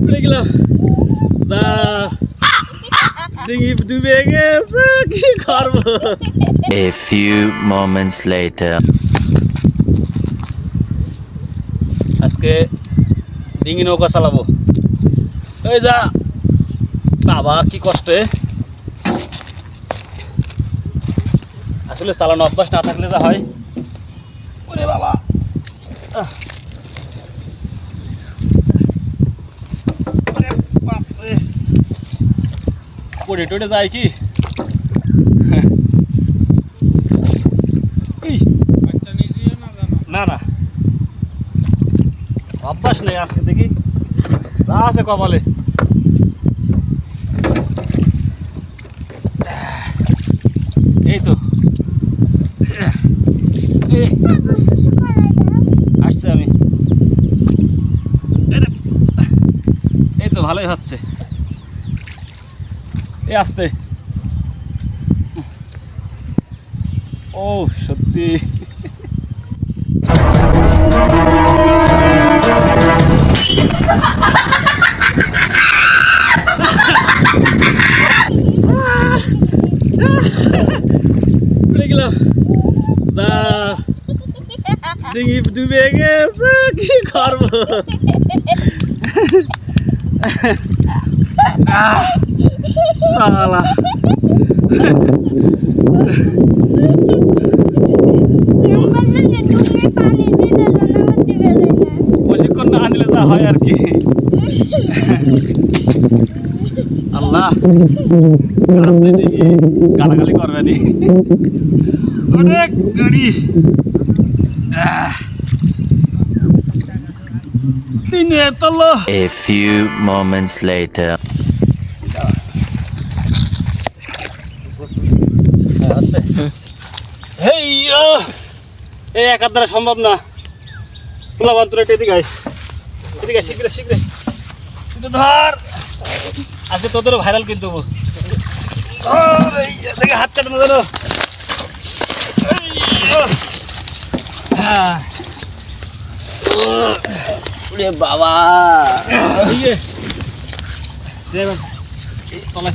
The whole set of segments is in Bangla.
পড়ে গেলাম যা ডিঙি ডুবে গেছে কি করব A few moments later. আজকে ডিঙি নৌকা চালাবো এই যা বাবা কি কষ্টে আসলে চালানো অভ্যাস না থাকলে যা হয় পড়ে টড়ে যায় কি না না অভ্যাস নেই আজকে দেখি যা আছে কপালে এই তো আসছে আমি এই তো ভালোই হচ্ছে এই আসতে ও সত্যি পড়ে গেলাম যা ডিঙি ডুবে গেছে কি করব শালা। প্রশিক্ষণ না আনলে যা হয় আর কি আল্লাহ গালাগালি করবে নি অনেক গাড়ি A few moments later. হেই এই একার দ্বারা সম্ভব না খোলা বান্তর এদিকে আয়। এদিকে শীঘ্র শীঘ্র একটু ধর আজকে তোদেরও ভাইরাল কিন্তু। ধর, দেখে হাত কাটানো ধরো এই, ও। হ্যাঁ বাবা তলায়।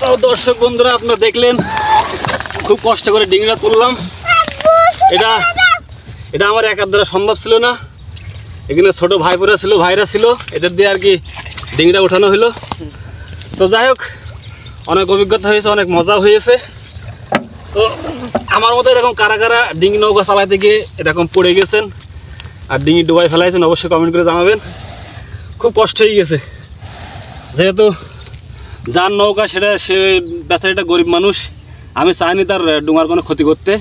তো দর্শক বন্ধুরা, আপনারা দেখলেন, খুব কষ্ট করে ডিঙিটা তুললাম। এটা এটা আমার একার দ্বারা সম্ভব ছিল না। এখানে ছোট ভাইপোরা ছিল, ভাইরা ছিল, এদের দিয়ে আর কি ডিঙিটা ওঠানো হলো। তো যাই হোক, অনেক অভিজ্ঞতা হয়েছে, অনেক মজা হয়েছে। তো আমার মতো এরকম কারা কারা ডিঙি নৌকা চালাতে গিয়ে এরকম পড়ে গেছেন আর ডিঙি ডুবাই ফেলাইছেন, অবশ্যই কমেন্ট করে জানাবেন। খুব কষ্ট হয়ে গেছে। যেহেতু যার নৌকা, সেটা সে বেচারিটা গরিব মানুষ। আমি চাইনি তার ডুঙার কোনো ক্ষতি করতে।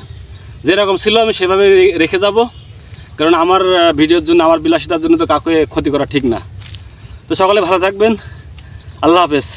যেরকম ছিল আমি সেভাবে রেখে যাব। কারণ আমার ভিডিওর জন্য, আমার বিলাসিতার জন্য তো কাউকে ক্ষতি করা ঠিক না। তো সকালে ভালো থাকবেন। আল্লাহ হাফেজ।